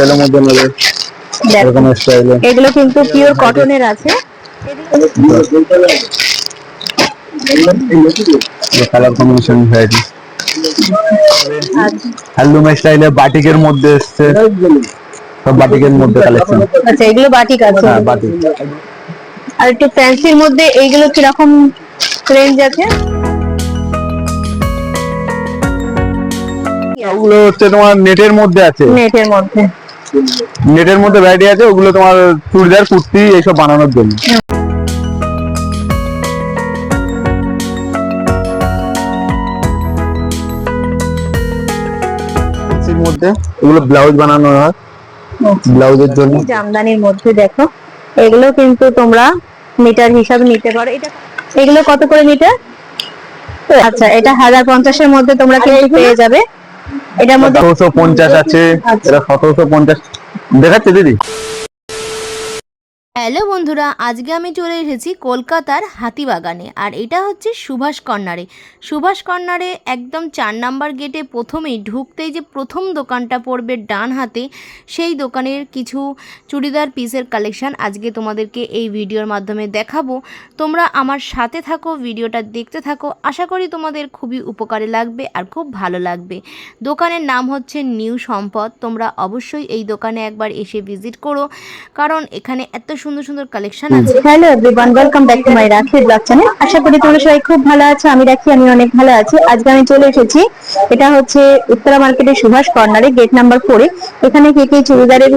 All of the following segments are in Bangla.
স্টাইলের মধ্যে নেবে। এরকম স্টাইলে এগুলো কিন্তু পিওর কটনের আছে। কালার কম্বিনেশন ভ্যারাইটি হ্যান্ডলুম স্টাইলে বাটিকের মধ্যে এসছে। সব বাটিকের মধ্যে কালেকশন আচ্ছা এগুলো বাটিক আছে। হ্যাঁ বাটিক আর একটু ফ্যান্সির মধ্যে এইগুলো কীরকম রেঞ্জ আছে? ওগুলো হচ্ছে তোমার নেটের মধ্যে আছে। নেটের মধ্যে। নেটের মধ্যে ভ্যারাইটি আছে ওগুলো তোমার চুড়িদার কুর্তি এইসব বানানোর জন্য। এর মধ্যে এগুলো ব্লাউজ বানানো হয় ব্লাউজের জন্য। জামদানির মধ্যে দেখো এগুলো কিন্তু তোমরা মিটার হিসাবে নিতে পারো। এটা এগুলো কত করে মিটার আচ্ছা এটা হাজার পঞ্চাশের মধ্যে তোমরা কিন্তু পেয়ে যাবে। এটার মধ্যে সতেরোশো পঞ্চাশ আছে আচ্ছা। এটা সতেরোশো পঞ্চাশ দেখাচ্ছে দিদি। হ্যালো বন্ধুরা, আজকে আমি চলে এসেছি কলকাতার হাতিবাগানে, আর এটা হচ্ছে সুভাষ কর্নারে সুভাষ কর্নারে একদম চার নাম্বার গেটে প্রথমেই ঢুকতেই যে প্রথম দোকানটা পড়বে ডান হাতে, সেই দোকানের কিছু চুড়িদার পিসের কালেকশন আজকে তোমাদেরকে এই ভিডিওর মাধ্যমে দেখাবো। তোমরা আমার সাথে থাকো, ভিডিওটা দেখতে থাকো, আশা করি তোমাদের খুবই উপকারে লাগবে আর খুব ভালো লাগবে। দোকানের নাম হচ্ছে নিউ সম্পদ, তোমরা অবশ্যই এই দোকানে একবার এসে ভিজিট করো, কারণ এখানে এত সুন্দর সুন্দর কালেকশন আছে। Hello everyone welcome back to my Rakhi blog channel আশা করি তোমরা সবাই খুব ভালো আছো আমি রাখি আমি অনেক ভালো আছি। আজকে আমি চলে এসেছি এটা হচ্ছে উত্তরা মার্কেটের সুভাষ কর্নারে গেট নাম্বার ফোরে এখানে কি কি চুড়িদারের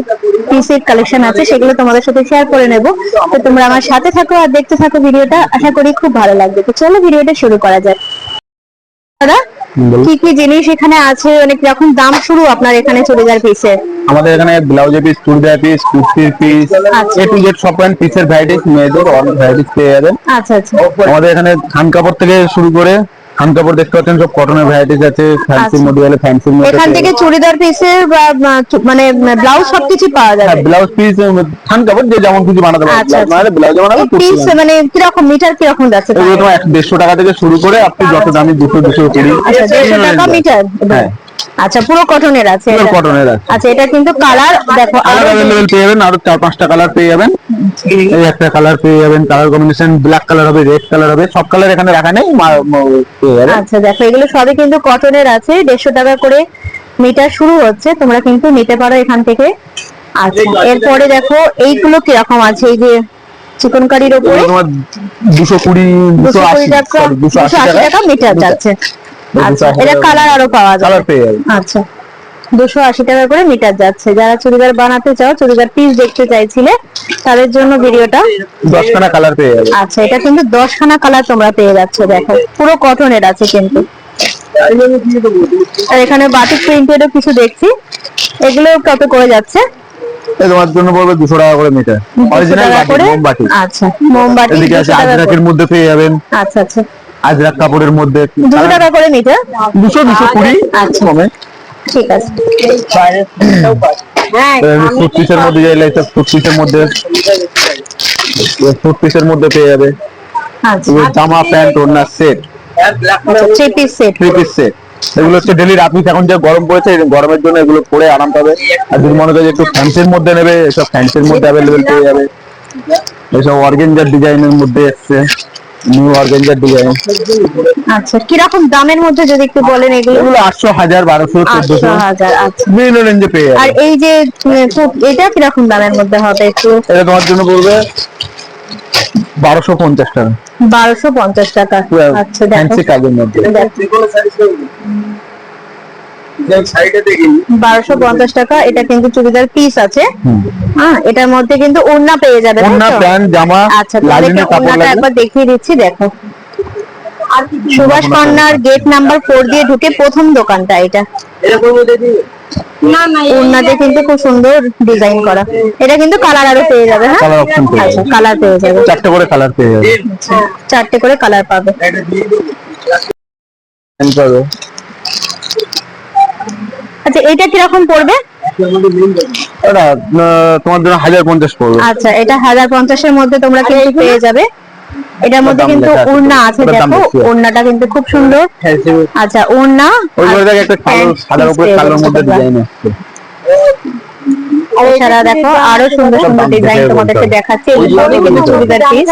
পিসের কালেকশন আছে সেগুলো তোমাদের সাথে শেয়ার করে নেব। তো তোমরা আমার সাথে থাকো আর দেখতে থাকো ভিডিওটা আশা করি খুব ভালো লাগবে। তো চলো ভিডিওটা শুরু করা যাক। দাদা কি কি জিনিস এখানে আছে? অনেক রকম দাম শুরু আপনার এখানে চুড়িদার পিসের আমাদের এখানে ব্লাউজের পিস চুড়িদার পিস কুর্তির পিস। এ টু জেড সব পয়েন্ট পিসের ভ্যারাইটিস মেয়েদের অনেক ভ্যারাইটিস পেয়ে যাবেন আচ্ছা আচ্ছা। আমাদের এখানে থান কাপড় থেকে শুরু করে থান কাপড় দেখতে পাচ্ছেন সব কটনের ভ্যারাইটিস আছে ফ্যান্সির আচ্ছা। মধ্যে গেলে ফ্যান্সির মধ্যে এখান থেকে চুড়িদার পিসের মানে ব্লাউজ সবকিছু পাওয়া যাবে। ব্লাউজ পিস থান কাপড় যে যেমন কিছু বানাতে পারে আচ্ছা, ব্লাউজ বানালে ব্লাউজ বানাবে। পিস। মানে কীরকম মিটার কীরকম যাচ্ছে এগুলো তোমার এক দেড়শো টাকা থেকে শুরু করে আপনি যত দামি দুশো দুশো কুড়ি। আচ্ছা দেড়শো টাকা মিটার। হ্যাঁ। আচ্ছা পুরো কটনের আছে পুরো কটনের আছে। আচ্ছা এটা কিন্তু কালার দেখো আরও অ্যাভেলেবেল পেয়ে যাবেন আরও চার পাঁচটা কালার পেয়ে যাবেন। এই একটা কালার পেয়ে যাবেন কালার কম্বিনেশন ব্ল্যাক কালার হবে রেড কালার হবে সব কালার এখানে রাখা নেই আচ্ছা দেখো এগুলো সবই কিন্তু কটনের আছে দেড়শো টাকা করে মিটার শুরু হচ্ছে তোমরা কিন্তু নিতে পারো এখান থেকে। আচ্ছা এরপরে দেখো এইগুলো কীরকম আছে এই যে চিকন কারির ওপরে? এগুলো তোমার দুশো কুড়ি দুশো দুশো আশি কুড়ি টাকা sorry, দুশো দুশো আশি আশি টাকা মিটার যাচ্ছে। আচ্ছা এটা কালার আরও পাওয়া যাবে। কালার পেয়ে আচ্ছা দুশো আশি টাকা করে মিটার যাচ্ছে। যারা চুড়িদার বানাতে চাও চুড়িদার পিস দেখতে চাইছিলে তাদের জন্য ভিডিওটা। দশখানা কালার পেয়ে যাবেন আচ্ছা এটা কিন্তু দশখানা কালার তোমরা পেয়ে যাচ্ছ দেখো। পুরো কটনের আছে কিন্তু। আর এখানে বাটিক প্রিন্টেরও কিছু দেখছি। এগুলো কত করে যাচ্ছে? তোমার জন্য পড়বে দুশো টাকা করে মিটার অরিজিনাল মোমবাতি। আচ্ছা মোমবাতি এদিকে আছে আজরাকের মধ্যে পেয়ে যাবেন। আচ্ছা আচ্ছা। আজরাক কাপড়ের মধ্যে দুশো টাকা করে মিটার দুশো দুশো কুড়ি আচ্ছা। কমে। ঠিক আছে। ফুট মধ্যে যাইলে ফুট পিসের মধ্যে ফুট মধ্যে পেয়ে যাবে। আচ্ছা। জামা প্যান্ট ওড়না set three piece set three piece set এগুলো হচ্ছে ডেলি রাত্রি এখন যে গরম পড়েছে গরমের জন্য এগুলো পরে আরাম পাবে। আর যদি মনে করে একটু ফ্যান্সের মধ্যে নেবে এসব ফ্যান্সের মধ্যে অ্যাভেলেবেল পেয়ে যাবে। এসব অর্গেঞ্জার ডিজাইনের মধ্যে এসছে। নিউ অর্গানজার ডিজাইন আচ্ছা কীরকম দামের মধ্যে যদি একটু বলেন এগুলো? এগুলো আটশো হাজার বারোশো আটশো চোদ্দশো। হাজার আচ্ছা। বিভিন্ন রেঞ্জে পেয়ে আর এই যে এটা কি এটা কীরকম দামের মধ্যে হবে একটু? এটা তোমার জন্য বলবে বারোশো পঞ্চাশ টাকা। বারোশো পঞ্চাশ টাকা। আচ্ছা দেখো। ফ্যান্সি কাজের মধ্যে। বারোশো পঞ্চাশ টাকা এটা কিন্তু চুড়িদার পিস আছে। হ্যাঁ এটার মধ্যে কিন্তু ওড়না পেয়ে যাবে জামা আচ্ছা ওড়নাটা একবার দেখিয়ে দিচ্ছি দেখো। Subhash corner gate number four দিয়ে ঢুকে প্রথম দোকানটা এটা। ওড়নাতে কিন্তু খুব সুন্দর ডিজাইন করা। এটা কিন্তু কালার আরও পেয়ে যাবে হ্যাঁ? কালার আচ্ছা যাবে। কালার পেয়ে যাবে। চারটে করে কালার পেয়ে যাবে। চারটে করে কালার পাবে। আচ্ছা এটা কীরকম পড়বে? আহ, তোমার জন্য হাজার পঞ্চাশ পড়বে। আচ্ছা এটা হাজার পঞ্চাশের মধ্যে তোমরা কিন্তু পেয়ে যাবে। এটার মধ্যে কিন্তু আছে। ওড়না আছে দেখো ওড়নাটা কিন্তু খুব সুন্দর। আচ্ছা ওড়না একটা কালো সাদার উপরে কালোর মধ্যে। ডিজাইন আসছে। এছাড়া দেখো আরও সুন্দর সুন্দর ডিজাইন তোমাদেরকে দেখাচ্ছি। এই সবই কিন্তু চুড়িদার পিস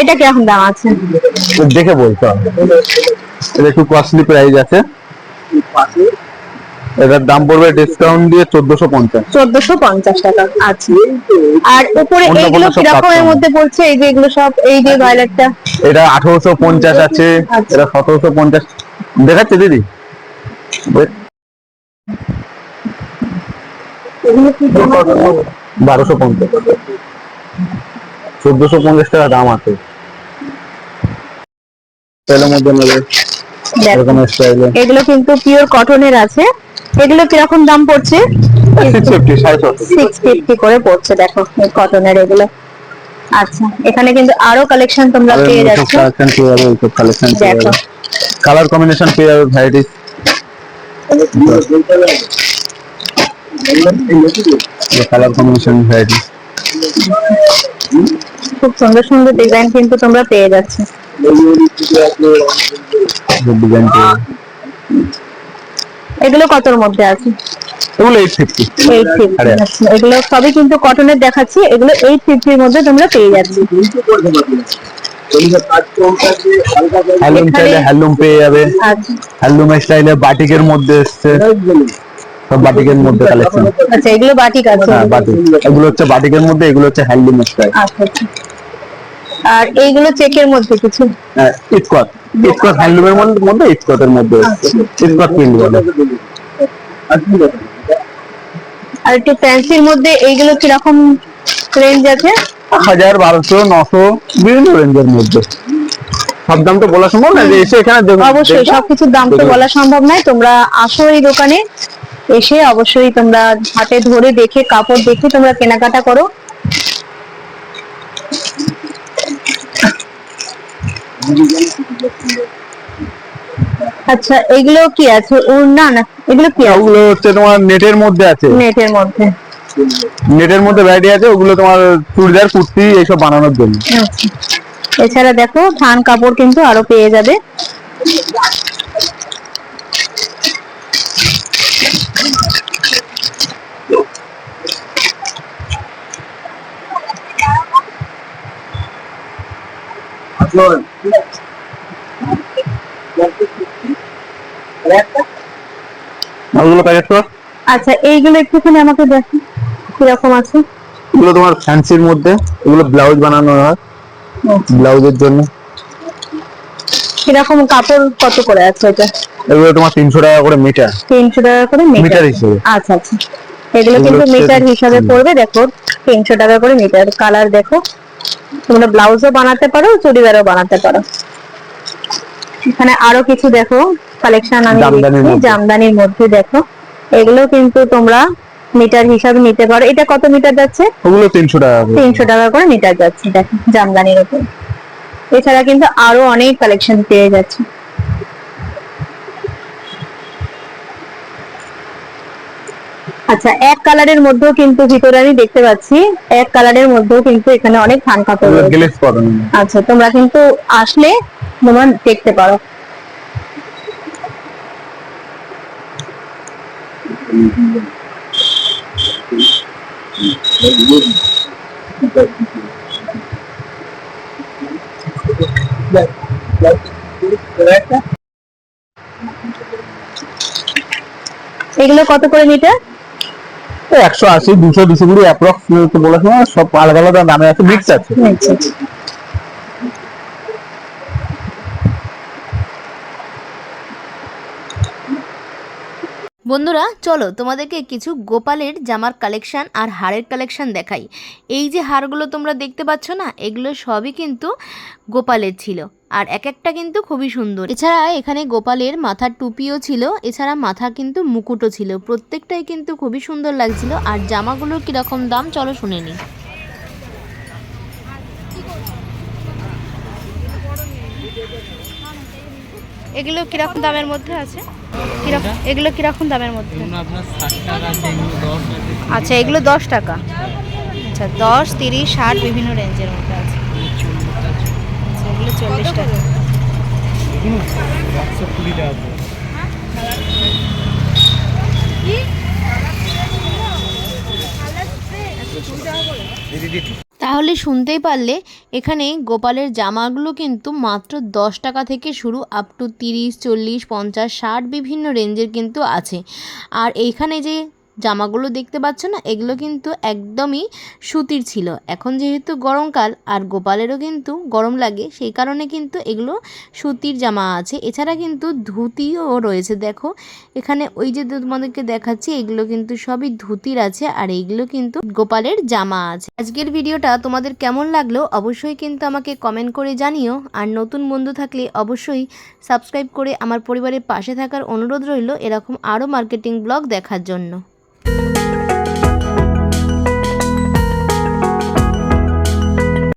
এটা কীরকম দাম আছে? দেখে বলতে হবে। এটা একটু কস্টলি প্রাইস আছে। এটার দাম পড়বে ডিসকাউন্ট দিয়ে চোদ্দশো পঞ্চাশ। চোদ্দশো পঞ্চাশ টাকা। আচ্ছা। আর উপরে এইগুলো কিরকমের কাস্টমার। মধ্যে পড়ছে এই যে এগুলো সব এই যে ভয়লেটটা এটা আঠারোশো পঞ্চাশ আছে আচ্ছা। এটা সতেরোশো পঞ্চাশ। দেখাচ্ছে দিদি। বারোশো পঞ্চাশ। চোদ্দশো পঞ্চাশ টাকা দাম আছে। এগুলো কিন্তু পিওর কটনের আছে। এগুলো কীরকম দাম পড়ছে? সিক্স ফিফটি করে পড়ছে দেখো এই কটনের এগুলো। আচ্ছা এখানে কিন্তু আরও কালেকশন তোমরা পেয়ে যাচ্ছ। কালেকশন পেয়ে যাবে এইসব কালেকশন পেয়ে যাবে। কালার কম্বিনেশন পেয়ে যাবে ভ্যারাইটিস কালার কম্বিনেশন ভ্যারাইটিস খুব সুন্দর সুন্দর ডিজাইন কিন্তু তোমরা পেয়ে যাচ্ছ। ডিজাইন পেয়ে। এগুলো কতর মধ্যে আছে? এগুলো সবই কিন্তু কটনের দেখাচ্ছি এগুলো মধ্যে তোমরা পেয়ে যাচ্ছ। চাইলে হ্যান্ডলুম পেয়ে যাবে। আচ্ছা। স্টাইলে বাটিকের মধ্যে এসছে। সব বাটিকের মধ্যে কালেকশন আচ্ছা এগুলো বাটিক আছে। হ্যাঁ বাটিক। এগুলো হচ্ছে বাটিকের মধ্যে এগুলো হচ্ছে হ্যান্ডলুম স্টাইল আচ্ছা। আর এইগুলো চেকের মধ্যে কিছু। ইটকট ইটকট হ্যান্ডলুমের মধ্যে ইটকটের মধ্যে। ইটকট প্রিন্ট বলে আর একটু ফ্যান্সির মধ্যে এইগুলো কীরকম রেঞ্জ আছে? হাজার বারোশো নশো বিভিন্ন রেঞ্জের মধ্যে। সব দাম তো বলা সম্ভব না যে এসে এখানে দেখুন অবশ্যই সবকিছুর দাম তো বলা সম্ভব নয়। তোমরা আসো এই দোকানে এসে অবশ্যই তোমরা হাতে ধরে দেখে কাপড় দেখে তোমরা কেনাকাটা করো। আচ্ছা এগুলো কি আছে? উড়না না এগুলো কি ওগুলো হচ্ছে তোমার নেটের মধ্যে আছে। নেটের মধ্যে। নেটের মধ্যে ভ্যারাইটি আছে ওগুলো তোমার চুড়িদার কুর্তি এইসব বানানোর জন্য। আচ্ছা। এছাড়া দেখো থান কাপড় কিন্তু আরও পেয়ে যাবে। ওগুলো প্যাকেট কর। আচ্ছা এইগুলো একটুখানি আমাকে দেখো কীরকম আছে। এগুলো তোমার ফ্যান্সির মধ্যে এগুলো ব্লাউজ বানানো হয় ব্লাউজের জন্য। কীরকম কাপড় কত করে আছে এটা? এগুলো তোমার তিনশো টাকা করে মিটার তিনশো টাকা করে মিটার হিসেবে। আচ্ছা আচ্ছা। এগুলো কিন্তু মিটার হিসাবে। পড়বে দেখো তিনশো টাকা করে মিটার কালার দেখো। তোমরা ব্লাউজও বানাতে পারো চুড়িদারও বানাতে পারো। এখানে আরও কিছু দেখো কালেকশন আমি জামদানির মধ্যে। দেখো। এগুলো কিন্তু তোমরা মিটার হিসাবে নিতে পারো। এটা কত মিটার যাচ্ছে? ওগুলো তিনশো টাকা করে। তিনশো টাকা করে মিটার যাচ্ছে দেখো জামদানির উপর। এছাড়া কিন্তু আরও অনেক কালেকশন পেয়ে যাচ্ছে। আচ্ছা এক কালারের মধ্যেও কিন্তু ভিতরে আমি দেখতে পাচ্ছি এক কালারের মধ্যেও কিন্তু এখানে অনেক থান কাপড় আচ্ছা তোমরা কিন্তু আসলে তোমরা দেখতে পারো। এগুলো কত করে মিটার? একশো আশি দুশো দুশো কুড়ি অ্যাপ্রক্স বলা সময় সব আলাদা আলাদা দামে আছে মিক্স আছে। বন্ধুরা চলো তোমাদেরকে কিছু গোপালের জামার কালেকশন আর হারের কালেকশন দেখাই। এই যে হারগুলো তোমরা দেখতে পাচ্ছ না এগুলো সবই কিন্তু গোপালের ছিল। আর এক একটা কিন্তু খুবই সুন্দর। এছাড়া এখানে গোপালের মাথার টুপিও ছিল এছাড়া মাথা কিন্তু মুকুটও ছিল। প্রত্যেকটাই কিন্তু খুবই সুন্দর লাগছিল। আর জামাগুলোর কীরকম দাম চলো শুনে নিই। এগুলো কীরকম দামের মধ্যে আছে? কীরকম এগুলো কীরকম দামের মধ্যে? আচ্ছা এগুলো দশ টাকা। আচ্ছা দশ তিরিশ ষাট বিভিন্ন রেঞ্জের মধ্যে আছে। চল্লিশ টাকা একশো কুড়ি টাকা তাহলে শুনতেই পারলে এখানে গোপালের জামাগুলো কিন্তু মাত্র দশ টাকা থেকে শুরু আপ টু তিরিশ চল্লিশ পঞ্চাশ ষাট বিভিন্ন রেঞ্জের কিন্তু আছে। আর এইখানে যে জামাগুলো দেখতে পাচ্ছ না? এগুলো কিন্তু একদমই সুতির ছিল। এখন যেহেতু গরমকাল আর গোপালেরও কিন্তু গরম লাগে, সেই কারণে কিন্তু এগুলো সুতির জামা আছে। এছাড়া কিন্তু ধুতিও রয়েছে, দেখো। এখানে ওই যে তোমাদেরকে দেখাচ্ছি, এগুলো কিন্তু সবই ধুতির আছে আর এইগুলো কিন্তু গোপালের জামা আছে। আজকের ভিডিওটা তোমাদের কেমন লাগল অবশ্যই কিন্তু আমাকে কমেন্ট করে জানিও। আর নতুন বন্ধু থাকলে অবশ্যই সাবস্ক্রাইব করে আমার পরিবারের পাশে থাকার অনুরোধ রইল এরকম আরও মার্কেটিং ব্লগ দেখার জন্য। Thank you.